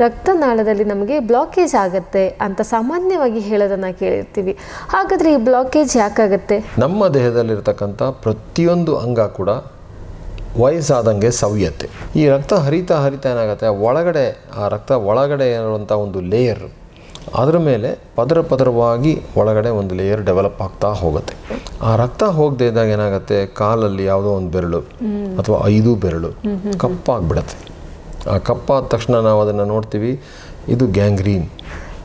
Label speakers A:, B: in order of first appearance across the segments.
A: ರಕ್ತನಾಳದಲ್ಲಿ ನಮಗೆ ಬ್ಲಾಕೇಜ್ ಆಗುತ್ತೆ ಅಂತ ಸಾಮಾನ್ಯವಾಗಿ ಹೇಳೋದನ್ನ ಕೇಳಿರ್ತೀವಿ. ಹಾಗಾದ್ರೆ ಈ ಬ್ಲಾಕೇಜ್ ಯಾಕಾಗತ್ತೆ?
B: ನಮ್ಮ ದೇಹದಲ್ಲಿರ್ತಕ್ಕಂಥ ಪ್ರತಿಯೊಂದು ಅಂಗ ಕೂಡ ವಯಸ್ಸಾದಂಗೆ ಸವ್ಯತೆ ಈ ರಕ್ತ ಹರಿತಾ ಹರಿತಾ ಏನಾಗುತ್ತೆ? ಒಳಗಡೆ ಆ ರಕ್ತ ಒಳಗಡೆ ಇರುವಂಥ ಒಂದು ಲೇಯರ್ ಅದರ ಮೇಲೆ ಪದರ ಪದರವಾಗಿ ಒಳಗಡೆ ಒಂದು ಲೇಯರ್ ಡೆವಲಪ್ ಆಗ್ತಾ ಹೋಗುತ್ತೆ. ಆ ರಕ್ತ ಹೋಗದೇ ಇದ್ದಾಗ ಏನಾಗುತ್ತೆ? ಕಾಲಲ್ಲಿ ಯಾವುದೋ ಒಂದು ಬೆರಳು ಅಥವಾ ಐದು ಬೆರಳು ಕಪ್ಪಾಗ್ಬಿಡತ್ತೆ. ಕಪ್ಪಾದ ತಕ್ಷಣ ನಾವು ಅದನ್ನು ನೋಡ್ತೀವಿ. ಇದು ಗ್ಯಾಂಗ್ರೀನ್.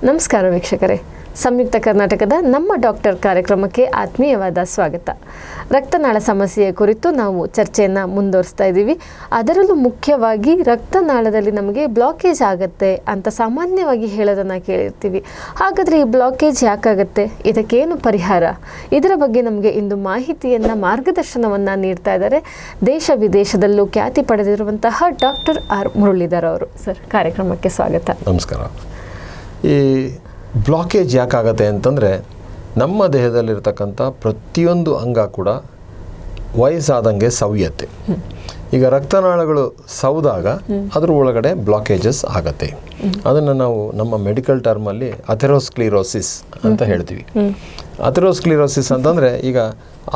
A: ನಮಸ್ಕಾರ ವೀಕ್ಷಕರೇ. ಸಂಯುಕ್ತ ಕರ್ನಾಟಕದ ನಮ್ಮ ಡಾಕ್ಟರ್ ಕಾರ್ಯಕ್ರಮಕ್ಕೆ ಆತ್ಮೀಯವಾದ ಸ್ವಾಗತ. ರಕ್ತನಾಳ ಸಮಸ್ಯೆಯ ಕುರಿತು ನಾವು ಚರ್ಚೆಯನ್ನು ಮುಂದುವರಿಸ್ತಾ ಇದ್ದೀವಿ. ಅದರಲ್ಲೂ ಮುಖ್ಯವಾಗಿ ರಕ್ತನಾಳದಲ್ಲಿ ನಮಗೆ ಬ್ಲಾಕೇಜ್ ಆಗುತ್ತೆ ಅಂತ ಸಾಮಾನ್ಯವಾಗಿ ಹೇಳೋದನ್ನು ಕೇಳಿರ್ತೀವಿ. ಹಾಗಾದರೆ ಈ ಬ್ಲಾಕೇಜ್ ಯಾಕಾಗತ್ತೆ? ಇದಕ್ಕೇನು ಪರಿಹಾರ? ಇದರ ಬಗ್ಗೆ ನಮಗೆ ಇಂದು ಮಾಹಿತಿಯನ್ನು, ಮಾರ್ಗದರ್ಶನವನ್ನು ನೀಡ್ತಾ ಇದ್ದಾರೆ. ದೇಶ ವಿದೇಶದಲ್ಲೂ ಖ್ಯಾತಿ ಪಡೆದಿರುವಂತಹ ಡಾಕ್ಟರ್ ಆರ್ ಮುರಳೀಧರ್ ಅವರು. ಸರ್, ಕಾರ್ಯಕ್ರಮಕ್ಕೆ ಸ್ವಾಗತ.
B: ನಮಸ್ಕಾರ. ಈ ಬ್ಲಾಕೇಜ್ ಯಾಕಾಗತ್ತೆ ಅಂತಂದರೆ ನಮ್ಮ ದೇಹದಲ್ಲಿರ್ತಕ್ಕಂಥ ಪ್ರತಿಯೊಂದು ಅಂಗ ಕೂಡ ವಯಸ್ಸಾದಂಗೆ ಸವ್ಯತೆ ಈಗ ರಕ್ತನಾಳಗಳು ಸೌದಾಗ ಅದ್ರ ಒಳಗಡೆ ಬ್ಲಾಕೇಜಸ್ ಆಗತ್ತೆ. ಅದನ್ನು ನಾವು ನಮ್ಮ ಮೆಡಿಕಲ್ ಟರ್ಮಲ್ಲಿ ಅಥೆರೋಸ್ಕ್ಲಿರೋಸಿಸ್ ಅಂತ ಹೇಳ್ತೀವಿ. ಅಥೆರೋಸ್ಕ್ಲಿರೋಸಿಸ್ ಅಂತಂದರೆ ಈಗ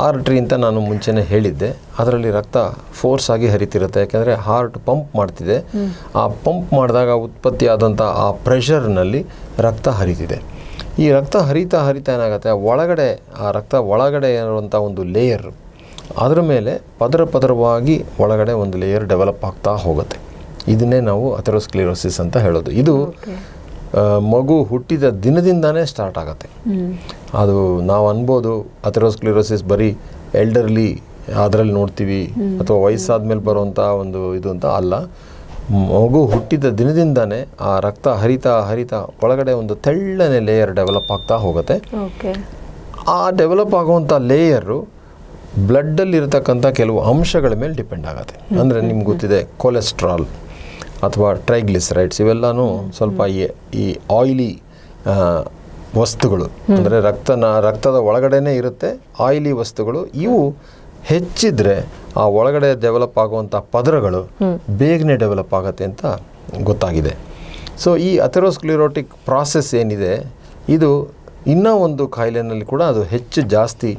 B: ಆರ್ಟ್ರಿ ಅಂತ ನಾನು ಮುಂಚೆನೇ ಹೇಳಿದ್ದೆ. ಅದರಲ್ಲಿ ರಕ್ತ ಫೋರ್ಸ್ ಆಗಿ ಹರಿತಿರುತ್ತೆ. ಯಾಕೆಂದರೆ ಹಾರ್ಟ್ ಪಂಪ್ ಮಾಡ್ತಿದೆ. ಆ ಪಂಪ್ ಮಾಡಿದಾಗ ಉತ್ಪತ್ತಿಯಾದಂಥ ಆ ಪ್ರೆಷರ್ನಲ್ಲಿ ರಕ್ತ ಹರಿತಿದೆ. ಈ ರಕ್ತ ಹರಿತಾ ಹರಿತಾ ಏನಾಗುತ್ತೆ? ಒಳಗಡೆ ಆ ರಕ್ತ ಒಳಗಡೆ ಇರುವಂಥ ಒಂದು ಲೇಯರ್ ಅದರ ಮೇಲೆ ಪದರ ಪದರವಾಗಿ ಒಳಗಡೆ ಒಂದು ಲೇಯರ್ ಡೆವಲಪ್ ಆಗ್ತಾ ಹೋಗುತ್ತೆ. ಇದನ್ನೇ ನಾವು ಅಥೆರೋಸ್ಕ್ಲಿರೋಸಿಸ್ ಅಂತ ಹೇಳೋದು. ಇದು ಮಗು ಹುಟ್ಟಿದ ದಿನದಿಂದನೇ ಸ್ಟಾರ್ಟ್ ಆಗುತ್ತೆ. ಅದು ನಾವು ಅನ್ಬೋದು ಅಥೆರೋಸ್ಕ್ಲಿರೋಸಿಸ್ ಬರೀ ಎಲ್ಡರ್ಲಿ ಅದರಲ್ಲಿ ನೋಡ್ತೀವಿ ಅಥವಾ ವಯಸ್ಸಾದ ಮೇಲೆ ಬರುವಂಥ ಒಂದು ಇದು ಅಂತ ಅಲ್ಲ. ಮಗು ಹುಟ್ಟಿದ ದಿನದಿಂದನೇ ಆ ರಕ್ತ ಹರಿತಾ ಹರಿತಾ ಒಳಗಡೆ ಒಂದು ತೆಳ್ಳನೆ ಲೇಯರ್ ಡೆವಲಪ್ ಆಗ್ತಾ ಹೋಗುತ್ತೆ.
A: ಓಕೆ
B: ಆ ಡೆವಲಪ್ ಆಗುವಂಥ ಲೇಯರು ಬ್ಲಡ್ಡಲ್ಲಿ ಇರತಕ್ಕಂಥ ಕೆಲವು ಅಂಶಗಳ ಮೇಲೆ ಡಿಪೆಂಡ್ ಆಗುತ್ತೆ. ಅಂದರೆ ನಿಮ್ಗೆ ಗೊತ್ತಿದೆ ಕೊಲೆಸ್ಟ್ರಾಲ್ ಅಥವಾ ಟ್ರೈಗ್ಲಿಸರೈಡ್ಸ್ ಇವೆಲ್ಲನೂ ಸ್ವಲ್ಪ ಈ ಈ ಆಯಿಲಿ ವಸ್ತುಗಳು. ಅಂದರೆ ರಕ್ತನ ರಕ್ತದ ಒಳಗಡೆನೇ ಇರುತ್ತೆ ಆಯಿಲಿ ವಸ್ತುಗಳು. ಇವು ಹೆಚ್ಚಿದ್ರೆ ಆ ಒಳಗಡೆ ಡೆವಲಪ್ ಆಗುವಂಥ ಪದರಗಳು ಬೇಗನೆ ಡೆವಲಪ್ ಆಗುತ್ತೆ ಅಂತ ಗೊತ್ತಾಗಿದೆ. ಸೊ ಈ ಅಥೆರೋಸ್ಕ್ಲಿರೋಟಿಕ್ ಪ್ರಾಸೆಸ್ ಏನಿದೆ ಇದು ಇನ್ನೂ ಒಂದು ಕಾಯಿಲೆಯಲ್ಲಿ ಕೂಡ ಅದು ಹೆಚ್ಚು ಜಾಸ್ತಿ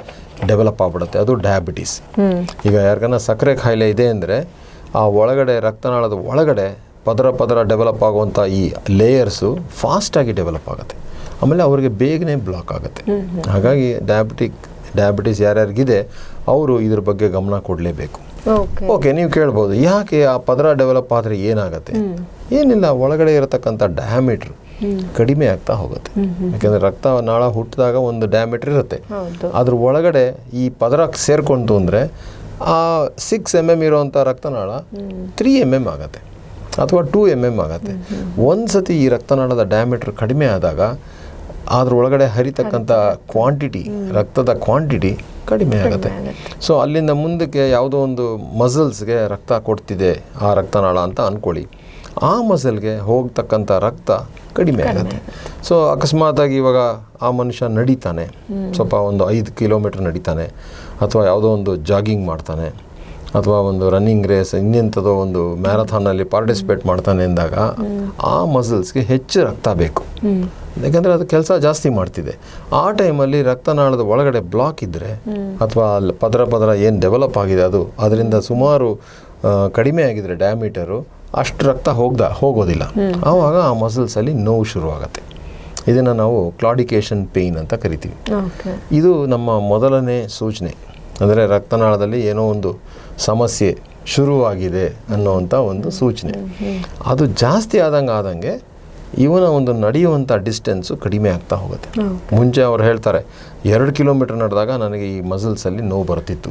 B: ಡೆವಲಪ್ ಆಗ್ಬಿಡುತ್ತೆ. ಅದು ಡಯಾಬಿಟೀಸ್ ಈಗ ಯಾರಿಗಾನ ಸಕ್ಕರೆ ಖಾಯಿಲೆ ಇದೆ ಅಂದರೆ ಆ ಒಳಗಡೆ ರಕ್ತನಾಳದ ಒಳಗಡೆ ಪದರ ಪದರ ಡೆವಲಪ್ ಆಗುವಂಥ ಈ ಲೇಯರ್ಸು ಫಾಸ್ಟಾಗಿ ಡೆವಲಪ್ ಆಗುತ್ತೆ. ಆಮೇಲೆ ಅವರಿಗೆ ಬೇಗನೆ ಬ್ಲಾಕ್ ಆಗುತ್ತೆ. ಹಾಗಾಗಿ ಡಯಾಬಿಟಿಕ್ ಡಯಾಬಿಟೀಸ್ ಯಾರ್ಯಾರಿಗಿದೆ ಅವರು ಇದ್ರ ಬಗ್ಗೆ ಗಮನ ಕೊಡಲೇಬೇಕು.
A: ಓಕೆ
B: ಓಕೆ ನೀವು ಕೇಳ್ಬೋದು. ಯಾಕೆ ಆ ಪದರ ಡೆವಲಪ್ ಆದರೆ ಏನಾಗುತ್ತೆ? ಏನಿಲ್ಲ ಒಳಗಡೆ ಇರತಕ್ಕಂಥ ಡಯಾಮೀಟ್ರ್ ಕಡಿಮೆ ಆಗ್ತಾ ಹೋಗುತ್ತೆ. ಯಾಕೆಂದರೆ ರಕ್ತ ನಾಳ ಹುಟ್ಟಿದಾಗ ಒಂದು ಡಯಾಮೀಟ್ರ್ ಇರುತ್ತೆ. ಅದ್ರ ಒಳಗಡೆ ಈ ಪದರ ಸೇರ್ಕೊಂತು ಅಂದರೆ ಆ ಸಿಕ್ಸ್ ಎಂ ಎಂ ಇರೋವಂಥ ರಕ್ತನಾಳ ತ್ರೀ ಎಂ ಎಂ ಆಗುತ್ತೆ ಅಥವಾ ಟೂ ಎಂ ಎಂ ಆಗುತ್ತೆ. ಒಂದು ಸತಿ ಈ ರಕ್ತನಾಳದ ಡಯಾಮೀಟ್ರ್ ಕಡಿಮೆ ಆದಾಗ ಅದ್ರ ಒಳಗಡೆ ಹರಿತಕ್ಕಂಥ ಕ್ವಾಂಟಿಟಿ ರಕ್ತದ ಕ್ವಾಂಟಿಟಿ ಕಡಿಮೆ ಆಗುತ್ತೆ. ಸೊ ಅಲ್ಲಿಂದ ಮುಂದಕ್ಕೆ ಯಾವುದೋ ಒಂದು ಮಸಲ್ಸ್ಗೆ ರಕ್ತ ಕೊಡ್ತಿದೆ ಆ ರಕ್ತನಾಳ ಅಂತ ಅಂದ್ಕೊಳ್ಳಿ ಆ ಮಸಲ್ಗೆ ಹೋಗ್ತಕ್ಕಂಥ ರಕ್ತ ಕಡಿಮೆ ಆಗುತ್ತೆ. ಸೊ ಅಕಸ್ಮಾತಾಗಿ ಇವಾಗ ಆ ಮನುಷ್ಯ ನಡೀತಾನೆ. ಸ್ವಲ್ಪ ಒಂದು ಐದು ಕಿಲೋಮೀಟ್ರ್ ನಡೀತಾನೆ. ಅಥವಾ ಯಾವುದೋ ಒಂದು ಜಾಗಿಂಗ್ ಮಾಡ್ತಾನೆ. ಅಥವಾ ಒಂದು ರನ್ನಿಂಗ್ ರೇಸ್ ಇನ್ನೆಂಥದೋ ಒಂದು ಮ್ಯಾರಥಾನಲ್ಲಿ ಪಾರ್ಟಿಸಿಪೇಟ್ ಮಾಡ್ತಾನೆ ಅಂದಾಗ ಆ ಮಸಲ್ಸ್ಗೆ ಹೆಚ್ಚು ರಕ್ತ ಬೇಕು. ಯಾಕಂದರೆ ಅದು ಕೆಲಸ ಜಾಸ್ತಿ ಮಾಡ್ತಿದೆ. ಆ ಟೈಮಲ್ಲಿ ರಕ್ತನಾಳದ ಒಳಗಡೆ ಬ್ಲಾಕ್ ಇದ್ದರೆ ಅಥವಾ ಅಲ್ಲಿ ಪದರ ಪದರ ಏನು ಡೆವಲಪ್ ಆಗಿದೆ ಅದು ಅದರಿಂದ ಸುಮಾರು ಕಡಿಮೆ ಆಗಿದ್ರೆ ಡಯಾಮೀಟರು ಅಷ್ಟು ರಕ್ತ ಹೋಗ್ದ ಹೋಗೋದಿಲ್ಲ. ಆವಾಗ ಆ ಮಸಲ್ಸಲ್ಲಿ ನೋವು ಶುರುವಾಗುತ್ತೆ. ಇದನ್ನು ನಾವು ಕ್ಲಾಡಿಕೇಶನ್ ಪೇಯ್ನ್ ಅಂತ ಕರಿತೀವಿ. ಇದು ನಮ್ಮ ಮೊದಲನೇ ಸೂಚನೆ. ಅಂದರೆ ರಕ್ತನಾಳದಲ್ಲಿ ಏನೋ ಒಂದು ಸಮಸ್ಯೆ ಶುರುವಾಗಿದೆ ಅನ್ನೋವಂಥ ಒಂದು ಸೂಚನೆ. ಅದು ಜಾಸ್ತಿ ಆದಂಗೆ ಆದಂಗೆ ಇವನ ಒಂದು ನಡೆಯುವಂಥ ಡಿಸ್ಟೆನ್ಸು ಕಡಿಮೆ ಆಗ್ತಾ ಹೋಗುತ್ತೆ. ಮುಂಚೆ ಅವ್ರು ಹೇಳ್ತಾರೆ ಎರಡು ಕಿಲೋಮೀಟರ್ ನಡೆದಾಗ ನನಗೆ ಈ ಮಸಲ್ಸಲ್ಲಿ ನೋವು ಬರ್ತಿತ್ತು.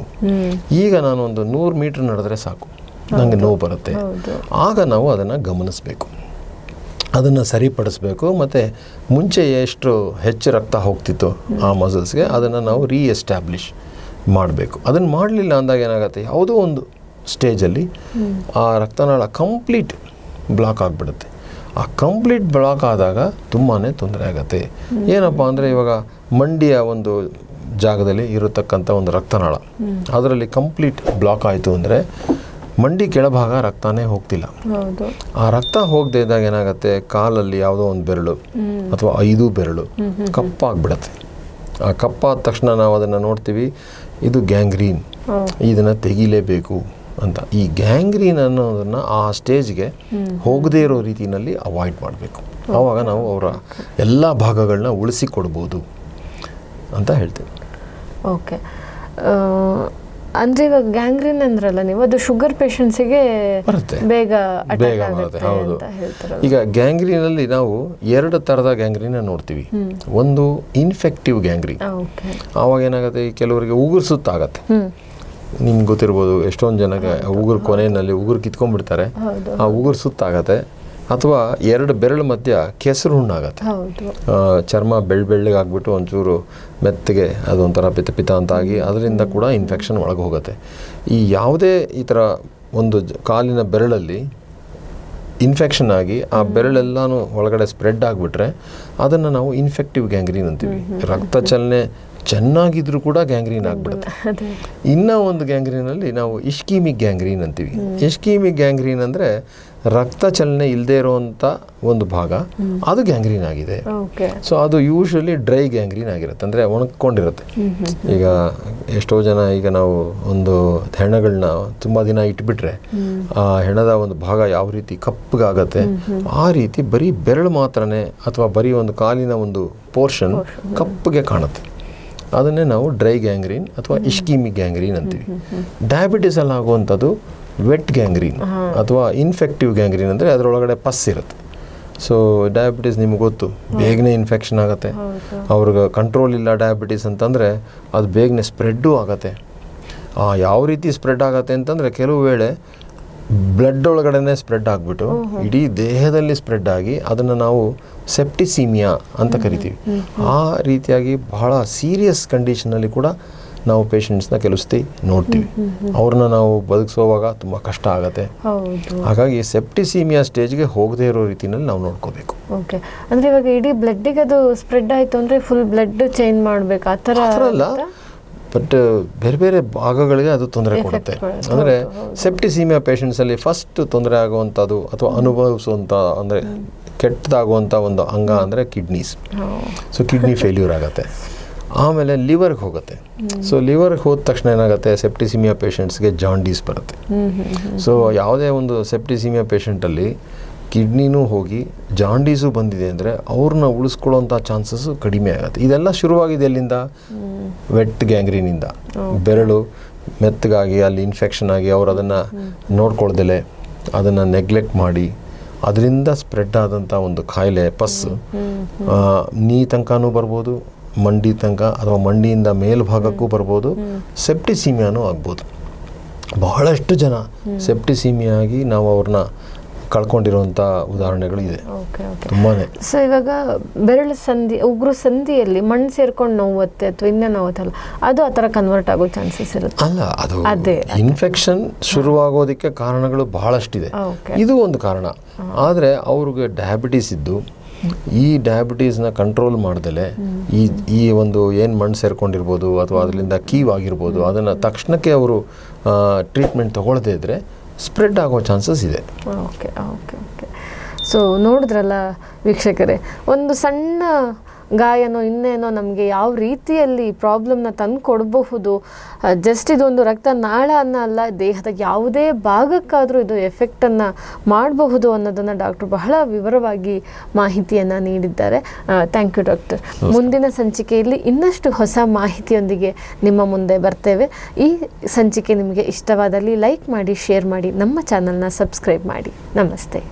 B: ಈಗ ನಾನು ಒಂದು ನೂರು ಮೀಟ್ರ್ ನಡೆದ್ರೆ ಸಾಕು. ನನಗೆ ನೋವು ಬರುತ್ತೆ. ಆಗ ನಾವು ಅದನ್ನು ಗಮನಿಸಬೇಕು. ಅದನ್ನು ಸರಿಪಡಿಸ್ಬೇಕು ಮತ್ತು ಮುಂಚೆ ಎಷ್ಟು ಹೆಚ್ಚು ರಕ್ತ ಹೋಗ್ತಿತ್ತು ಆ ಮಸಲ್ಸ್ಗೆ ಅದನ್ನು ನಾವು ರೀ ಎಸ್ಟ್ಯಾಬ್ಲಿಷ್ ಮಾಡಬೇಕು. ಅದನ್ನು ಮಾಡಲಿಲ್ಲ ಅಂದಾಗ ಏನಾಗುತ್ತೆ? ಯಾವುದೋ ಒಂದು ಸ್ಟೇಜಲ್ಲಿ ಆ ರಕ್ತನಾಳ ಕಂಪ್ಲೀಟ್ ಬ್ಲಾಕ್ ಆಗಿಬಿಡುತ್ತೆ. ಆ ಕಂಪ್ಲೀಟ್ ಬ್ಲಾಕ್ ಆದಾಗ ತುಂಬಾ ತೊಂದರೆ ಆಗುತ್ತೆ. ಏನಪ್ಪ ಅಂದರೆ ಇವಾಗ ಮಂಡಿಯ ಒಂದು ಜಾಗದಲ್ಲಿ ಇರತಕ್ಕಂಥ ಒಂದು ರಕ್ತನಾಳ. ಅದರಲ್ಲಿ ಕಂಪ್ಲೀಟ್ ಬ್ಲಾಕ್ ಆಯಿತು ಅಂದರೆ ಮಂಡಿ ಕೆಳಭಾಗ ರಕ್ತನೇ ಹೋಗ್ತಿಲ್ಲ. ಆ ರಕ್ತ ಹೋಗದೆ ಇದ್ದಾಗ ಏನಾಗುತ್ತೆ? ಕಾಲಲ್ಲಿ ಯಾವುದೋ ಒಂದು ಬೆರಳು ಅಥವಾ ಐದು ಬೆರಳು ಕಪ್ಪಾಗ್ಬಿಡತ್ತೆ. ಆ ಕಪ್ಪಾದ ತಕ್ಷಣ ನಾವು ಅದನ್ನು ನೋಡ್ತೀವಿ ಇದು ಗ್ಯಾಂಗ್ರೀನ್. ಇದನ್ನು ತೆಗಿಲೇಬೇಕು ಅಂತ. ಈ ಗ್ಯಾಂಗ್ರೀನ್ ಅನ್ನೋದನ್ನು ಆ ಸ್ಟೇಜ್ಗೆ ಹೋಗದೇ ಇರೋ ರೀತಿಯಲ್ಲಿ ಅವಾಯ್ಡ್ ಮಾಡಬೇಕು. ಆವಾಗ ನಾವು ಅವರ ಎಲ್ಲ ಭಾಗಗಳನ್ನ ಉಳಿಸಿಕೊಡ್ಬೋದು ಅಂತ ಹೇಳ್ತೀವಿ.
A: ಓಕೆ. ಅಂದ್ರೆ ಇವಾಗ ಗ್ಯಾಂಗ್ರೀನ್ ಅಂದ್ರಲ್ಲ ನೀವು? ಅದು ಶುಗರ್ ಪೇಷಂಟ್ಸಿಗೆ
B: ಬರುತ್ತೆ.
A: ಬೇಗ
B: ಬೇಗ
A: ಆಗುತ್ತೆ
B: ಬರುತ್ತೆ ಹೌದು. ಈಗ ಗ್ಯಾಂಗ್ರೀನಲ್ಲಿ ನಾವು ಎರಡು ಥರದ ಗ್ಯಾಂಗ್ರೀನ ನೋಡ್ತೀವಿ. ಒಂದು ಇನ್ಫೆಕ್ಟಿವ್ ಗ್ಯಾಂಗ್ರೀನ್
A: ಅವಾಗ
B: ಆವಾಗ ಏನಾಗುತ್ತೆ? ಕೆಲವರಿಗೆ ಉಗುರು ಸುತ್ತಾಗತ್ತೆ. ನಿಮ್ಗೆ ಗೊತ್ತಿರ್ಬೋದು ಎಷ್ಟೊಂದು ಜನಕ್ಕೆ ಉಗುರು ಕೊನೆಯಲ್ಲಿ ಉಗುರು ಕಿತ್ಕೊಂಡ್ಬಿಡ್ತಾರೆ. ಆ ಉಗುರು ಸುತ್ತಾಗತ್ತೆ. ಅಥವಾ ಎರಡು ಬೆರಳು ಮಧ್ಯ ಕೆಸರು ಹುಣ್ಣಾಗತ್ತೆ. ಚರ್ಮ ಬೆಳ್ ಬೆಳ್ಳಗೆ ಆಗ್ಬಿಟ್ಟು ಒಂಚೂರು ಮೆತ್ತಗೆ ಅದೊಂಥರ ಪಿತ ಪಿತ ಅಂತ ಆಗಿ ಅದರಿಂದ ಕೂಡ ಇನ್ಫೆಕ್ಷನ್ ಒಳಗೆ ಹೋಗುತ್ತೆ. ಈ ಯಾವುದೇ ಈ ಥರ ಒಂದು ಕಾಲಿನ ಬೆರಳಲ್ಲಿ ಇನ್ಫೆಕ್ಷನ್ ಆಗಿ ಆ ಬೆರಳೆಲ್ಲನೂ ಒಳಗಡೆ ಸ್ಪ್ರೆಡ್ ಆಗಿಬಿಟ್ರೆ ಅದನ್ನು ನಾವು ಇನ್ಫೆಕ್ಟಿವ್ ಗ್ಯಾಂಗ್ರೀನ್ ಅಂತೀವಿ. ರಕ್ತ ಚಲನೆ ಚೆನ್ನಾಗಿದ್ರೂ ಕೂಡ ಗ್ಯಾಂಗ್ರೀನ್ ಆಗಿಬಿಡುತ್ತೆ. ಇನ್ನ ಒಂದು ಗ್ಯಾಂಗ್ರೀನಲ್ಲಿ ನಾವು ಇಶ್ಕೀಮಿಕ್ ಗ್ಯಾಂಗ್ರೀನ್ ಅಂತೀವಿ. ಇಶ್ಕೀಮಿಕ್ ಗ್ಯಾಂಗ್ರೀನ್ ಅಂದರೆ ರಕ್ತ ಚಲನೆ ಇಲ್ಲದೆ ಇರುವಂತ ಒಂದು ಭಾಗ. ಅದು ಗ್ಯಾಂಗ್ರೀನ್ ಆಗಿದೆ.
A: ಓಕೆ.
B: ಸೊ ಅದು ಯೂಶ್ವಲಿ ಡ್ರೈ ಗ್ಯಾಂಗ್ರೀನ್ ಆಗಿರುತ್ತೆ. ಅಂದರೆ ಒಣಕೊಂಡಿರುತ್ತೆ ಈಗ ಎಷ್ಟೋ ಜನ ಈಗ ನಾವು ಒಂದು ಹೆಣಗಳನ್ನ ತುಂಬ ದಿನ ಇಟ್ಬಿಟ್ರೆ ಆ ಹೆಣದ ಒಂದು ಭಾಗ ಯಾವ ರೀತಿ ಕಪ್ಪಗಾಗತ್ತೆ ಆ ರೀತಿ ಬರೀ ಬೆರಳು ಮಾತ್ರನೇ ಅಥವಾ ಬರೀ ಒಂದು ಕಾಲಿನ ಒಂದು ಪೋರ್ಷನ್ ಕಪ್ಪಗೆ ಕಾಣುತ್ತೆ. ಅದನ್ನೇ ನಾವು ಡ್ರೈ ಗ್ಯಾಂಗ್ರೀನ್ ಅಥವಾ ಇಶ್ಕೀಮಿ ಗ್ಯಾಂಗ್ರೀನ್ ಅಂತೀವಿ. ಡಯಾಬಿಟಿಸಲ್ಲಿ ಆಗುವಂಥದ್ದು ವೆಟ್ ಗ್ಯಾಂಗ್ರೀನ್ ಅಥವಾ ಇನ್ಫೆಕ್ಟಿವ್ ಗ್ಯಾಂಗ್ರೀನ್ ಅಂದರೆ ಅದರೊಳಗಡೆ ಪಸ್ ಇರುತ್ತೆ. ಸೊ ಡಯಾಬಿಟಿಸ್ ನಿಮ್ಗೆ ಗೊತ್ತು ಬೇಗನೆ ಇನ್ಫೆಕ್ಷನ್ ಆಗುತ್ತೆ. ಅವ್ರಿಗೆ ಕಂಟ್ರೋಲ್ ಇಲ್ಲ ಡಯಾಬಿಟಿಸ್ ಅಂತಂದರೆ ಅದು ಬೇಗನೆ ಸ್ಪ್ರೆಡ್ಡು ಆಗುತ್ತೆ. ಯಾವ ರೀತಿ ಸ್ಪ್ರೆಡ್ ಆಗುತ್ತೆ ಅಂತಂದರೆ ಕೆಲವು ವೇಳೆ ಬ್ಲಡ್ ಒಳಗಡೆ ಸ್ಪ್ರೆಡ್ ಆಗಿಬಿಟ್ಟು ಇಡೀ ದೇಹದಲ್ಲಿ ಸ್ಪ್ರೆಡ್ ಆಗಿ ಅದನ್ನು ನಾವು ಸೆಪ್ಟಿಸೀಮಿಯಾ ಅಂತ ಕರಿತೀವಿ. ಆ ರೀತಿಯಾಗಿ ಬಹಳ ಸೀರಿಯಸ್ ಕಂಡೀಷನಲ್ಲಿ ಕೂಡ ನಾವು ಪೇಷಂಟ್ಸ್ನ ಕೆಲಸ್ತಿ ಸತಿ ನೋಡ್ತೀವಿ ಅವ್ರನ್ನ ನಾವು ಬದುಕಿಸೋವಾಗ ತುಂಬ ಕಷ್ಟ ಆಗುತ್ತೆ. ಹಾಗಾಗಿ ಸೆಪ್ಟಿಸೀಮಿಯಾ ಸ್ಟೇಜ್ಗೆ ಹೋಗದೇ ಇರೋ ರೀತಿಯಲ್ಲಿ ನಾವು ನೋಡ್ಕೋಬೇಕು.
A: ಓಕೆ ಅಂದರೆ ಇವಾಗ ಇಡೀ ಬ್ಲಡ್ಡಿಗೆ ಅದು ಸ್ಪ್ರೆಡ್ ಆಯಿತು ಅಂದರೆ ಫುಲ್ ಬ್ಲಡ್ ಚೇಂಜ್ ಮಾಡಬೇಕು. ಆ ಥರ
B: ಆ ಥರ ಅಲ್ಲ. ಬಟ್ ಬೇರೆ ಬೇರೆ ಭಾಗಗಳಿಗೆ ಅದು ತೊಂದರೆ ಕೊಡುತ್ತೆ. ಅಂದರೆ. ಸೆಪ್ಟಿಸೀಮಿಯಾ ಪೇಷಂಟ್ಸಲ್ಲಿ ಫಸ್ಟ್ ತೊಂದರೆ ಆಗುವಂಥದ್ದು ಅಥವಾ ಅನುಭವಿಸುವಂಥ ಅಂದರೆ ಕೆಟ್ಟದಾಗುವಂಥ ಒಂದು ಅಂಗ ಅಂದರೆ ಕಿಡ್ನೀಸ್ ಸೊ ಕಿಡ್ನಿ ಫೇಲ್ಯೂರ್ ಆಗುತ್ತೆ. ಆಮೇಲೆ ಲಿವರ್ಗೆ ಹೋಗುತ್ತೆ. ಸೊ ಲಿವರ್ಗೆ ಹೋದ ತಕ್ಷಣ ಏನಾಗುತ್ತೆ? ಸೆಪ್ಟಿಸಿಮಿಯಾ ಪೇಷಂಟ್ಸ್ಗೆ ಜಾಂಡೀಸ್ ಬರುತ್ತೆ. ಸೊ ಯಾವುದೇ ಒಂದು ಸೆಪ್ಟಿಸಿಮಿಯಾ ಪೇಷಂಟಲ್ಲಿ ಕಿಡ್ನಿನೂ ಹೋಗಿ ಜಾಂಡೀಸು ಬಂದಿದೆ ಅಂದರೆ ಅವ್ರನ್ನ ಉಳಿಸ್ಕೊಳ್ಳೋಂಥ ಚಾನ್ಸಸ್ಸು ಕಡಿಮೆ ಆಗುತ್ತೆ. ಇದೆಲ್ಲ ಶುರುವಾಗಿದೆ ಎಲ್ಲಿಂದ? ವೆಟ್ ಗ್ಯಾಂಗ್ರೀನಿಂದ. ಬೆರಳು ಮೆತ್ತಗಾಗಿ ಅಲ್ಲಿ ಇನ್ಫೆಕ್ಷನ್ ಆಗಿ ಅವರು ಅದನ್ನು ನೋಡ್ಕೊಳ್ದಲೆ ಅದನ್ನು ನೆಗ್ಲೆಕ್ಟ್ ಮಾಡಿ ಅದರಿಂದ ಸ್ಪ್ರೆಡ್ ಆದಂಥ ಒಂದು ಕಾಯಿಲೆ ಪಸ್. ನೀ ತನಕನೂ ಬರ್ಬೋದು ಮಂಡಿ ತನಕ ಅಥವಾ ಮಂಡಿಯಿಂದ ಮೇಲ್ಭಾಗಕ್ಕೂ ಬರ್ಬೋದು ಸೆಪ್ಟಿಸೀಮಿಯಾನೂ ಆಗ್ಬೋದು. ಬಹಳಷ್ಟು ಜನ ಸೆಪ್ಟಿಸೀಮಿಯಾಗಿ ನಾವು ಅವ್ರನ್ನ ಕಳ್ಕೊಂಡಿರುವಂಥ ಉದಾಹರಣೆಗಳು ಇದೆ
A: ಓಕೆ ಓಕೆ
B: ತುಂಬಾ
A: ಸೊ ಇವಾಗ ಬೆರಳು ಸಂಧಿ ಉಗುರು ಸಂಧಿಯಲ್ಲಿ ಮಣ್ಣು ಸೇರ್ಕೊಂಡು ನೋವುತ್ತೆ ಅಥವಾ ಇನ್ನೇ ನೋವತ್ತಲ್ಲ ಅದು ಆ ಥರ ಕನ್ವರ್ಟ್ ಆಗೋ ಚಾನ್ಸಸ್ ಇರುತ್ತೆ?
B: ಅಲ್ಲ ಅದು
A: ಅದೇ.
B: ಇನ್ಫೆಕ್ಷನ್ ಶುರುವಾಗೋದಕ್ಕೆ ಕಾರಣಗಳು ಬಹಳಷ್ಟಿದೆ. ಇದು ಒಂದು ಕಾರಣ. ಆದರೆ ಅವ್ರಿಗೆ ಡಯಾಬಿಟೀಸ್ ಇದ್ದು ಈ ಡಯಾಬಿಟೀಸ್ನ ಕಂಟ್ರೋಲ್ ಮಾಡ್ದಲೆ ಈ ಈ ಒಂದು ಏನು ಮಣ್ಣು ಸೇರ್ಕೊಂಡಿರ್ಬೋದು ಅಥವಾ ಅದರಿಂದ ಕೀವ್ ಆಗಿರ್ಬೋದು ಅದನ್ನು ತಕ್ಷಣಕ್ಕೆ ಅವರು ಟ್ರೀಟ್ಮೆಂಟ್ ತಗೊಳ್ಳದೇ ಇದ್ದರೆ ಸ್ಪ್ರೆಡ್ ಆಗೋ ಚಾನ್ಸಸ್ ಇದೆ.
A: Okay okay okay. ಸೊ ನೋಡಿದ್ರಲ್ಲ ವೀಕ್ಷಕರೇ ಒಂದು ಸಣ್ಣ ಗಾಯನೋ ಇನ್ನೇನೋ ನಮಗೆ ಯಾವ ರೀತಿಯಲ್ಲಿ ಪ್ರಾಬ್ಲಮ್ನ ತಂದು ಕೊಡಬಹುದು ಜಸ್ಟ್ ಇದೊಂದು ರಕ್ತ ನಾಳ ಅನ್ನ ಅಲ್ಲ ದೇಹದ ಯಾವುದೇ ಭಾಗಕ್ಕಾದರೂ ಇದು ಎಫೆಕ್ಟನ್ನು ಮಾಡಬಹುದು ಅನ್ನೋದನ್ನು ಡಾಕ್ಟರ್ ಬಹಳ ವಿವರವಾಗಿ ಮಾಹಿತಿಯನ್ನು ನೀಡಿದ್ದಾರೆ. ಥ್ಯಾಂಕ್ ಯು ಡಾಕ್ಟರ್ ಮುಂದಿನ ಸಂಚಿಕೆಯಲ್ಲಿ ಇನ್ನಷ್ಟು ಹೊಸ ಮಾಹಿತಿಯೊಂದಿಗೆ ನಿಮ್ಮ ಮುಂದೆ ಬರ್ತೇವೆ. ಈ ಸಂಚಿಕೆ ನಿಮಗೆ ಇಷ್ಟವಾದಲ್ಲಿ ಲೈಕ್ ಮಾಡಿ ಶೇರ್ ಮಾಡಿ ನಮ್ಮ ಚಾನಲ್ನ ಸಬ್ಸ್ಕ್ರೈಬ್ ಮಾಡಿ. ನಮಸ್ತೆ.